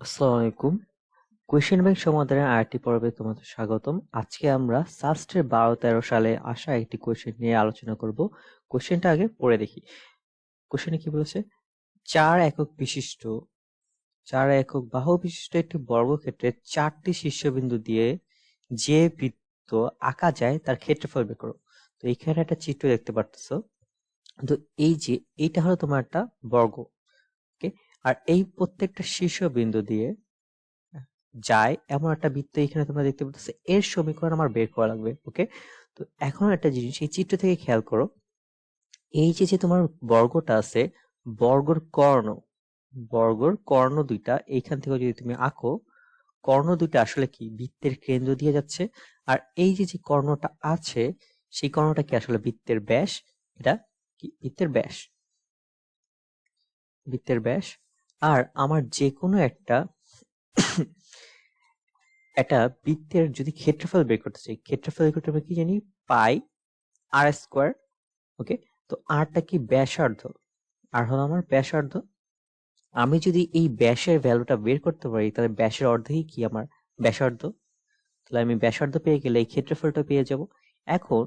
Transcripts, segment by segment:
আসসালামু question bank সমাধানের আরেকটি পর্বে তোমাদের স্বাগতম। আজকে আমরা সাস্টের বারো তেরো সালে আসা একটি কোয়েশ্চেন নিয়ে আলোচনা করব। কোয়েশ্চেনটা আগে পড়ে দেখি। কোয়েশ্চেনে কি বলেছে? চার একক বিশিষ্ট, চার একক বাহু বিশিষ্ট একটি বর্গক্ষেত্রে চারটি শীর্ষবিন্দু দিয়ে যে বৃত্ত আঁকা যায়, তার ক্ষেত্রফল বের করো। তো এখানে একটা চিত্র দেখতে পারতেছো। তো এই যে, এইটা হলো তোমার একটা বর্গ ওকে আর এই প্রত্যেকটা শীর্ষবিন্দু দিয়ে যায় এমন একটা বৃত্ত এখানে তোমরা দেখতে পাচ্ছ এর সমীকরণ আমার বের করা লাগবে ওকে তো এখন একটা জিনিস, এই চিত্র থেকে খেয়াল করো। এই যে যে তোমার বর্গটা আছে, বর্গর কর্ণ বর্গর কর্ণ দুইটা, এইখান থেকে যদি তুমি আঁকো, কর্ণ দুইটা আসলে কি? বৃত্তের কেন্দ্র দিয়ে যাচ্ছে। আর এই যে যে কর্ণটা আছে, সেই কর্ণটা কি আসলে বৃত্তের ব্যাস? এটা কি? বৃত্তের ব্যাস। বৃত্তের ব্যাস। আর আমার যে কোনো একটা একটা বৃত্তের যদি ক্ষেত্রফল বের করতে চাই, ক্ষেত্রফল বের করতে কি জানি? পাই আর স্কোয়ার, ওকে? তো আরটা কি ব্যাসার্ধ? আর হলো আমার ব্যাসার্ধ। আমি যদি এই ব্যাসের ভ্যালুটা বের করতে পারি, তাহলে ব্যাসের অর্ধেই কি আমার? ব্যাসার্ধ। তাহলে আমি ব্যাসার্ধ পেয়ে গেলে এই ক্ষেত্রফলটা পেয়ে যাব। এখন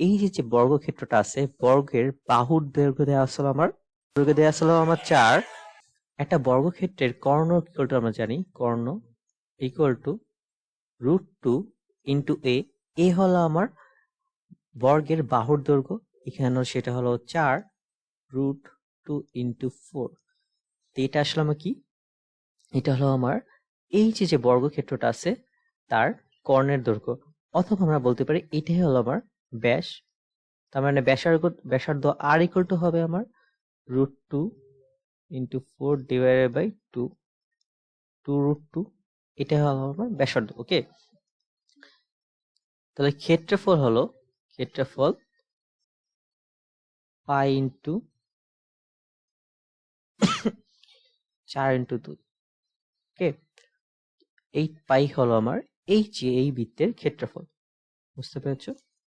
এই যে যে বর্গক্ষেত্রটা আছে, বর্গের বাহুর দৈর্ঘ্য দেওয়া আসলে আমার, দৈর্ঘ্য দেওয়া আসলে আমার চার। একটা বর্গক্ষেত্রের কর্ণ ইকুয়াল টু আমরা জানি? কর্ণ equal to root two into a a হলো আমার বর্গের বাহুর দৈর্ঘ্য, এখানে সেটা হলো চার রুট টু ইন্টু ফোর তো এটা আসলে আমার কি? এটা হলো আমার এই যে যে বর্গক্ষেত্রটা আছে, তার কর্ণের দৈর্ঘ্য। অথবা আমরা বলতে পারি এটাই হলো আমার ব্যাস। তার মানে ব্যাসার্ধ ব্যাসার্ধ আর ইকুয়াল টু হবে আমার root two into four divided by two two root two এটা হলো আমার ব্যাসার্ধ ওকে তাহলে ক্ষেত্রফল হলো, ক্ষেত্রফল পাই ইন্টু চার ইন্টু দুই ওকে এই পাই হলো আমার, এই যে এই বৃত্তের ক্ষেত্রফল, বুঝতে পেরেছ?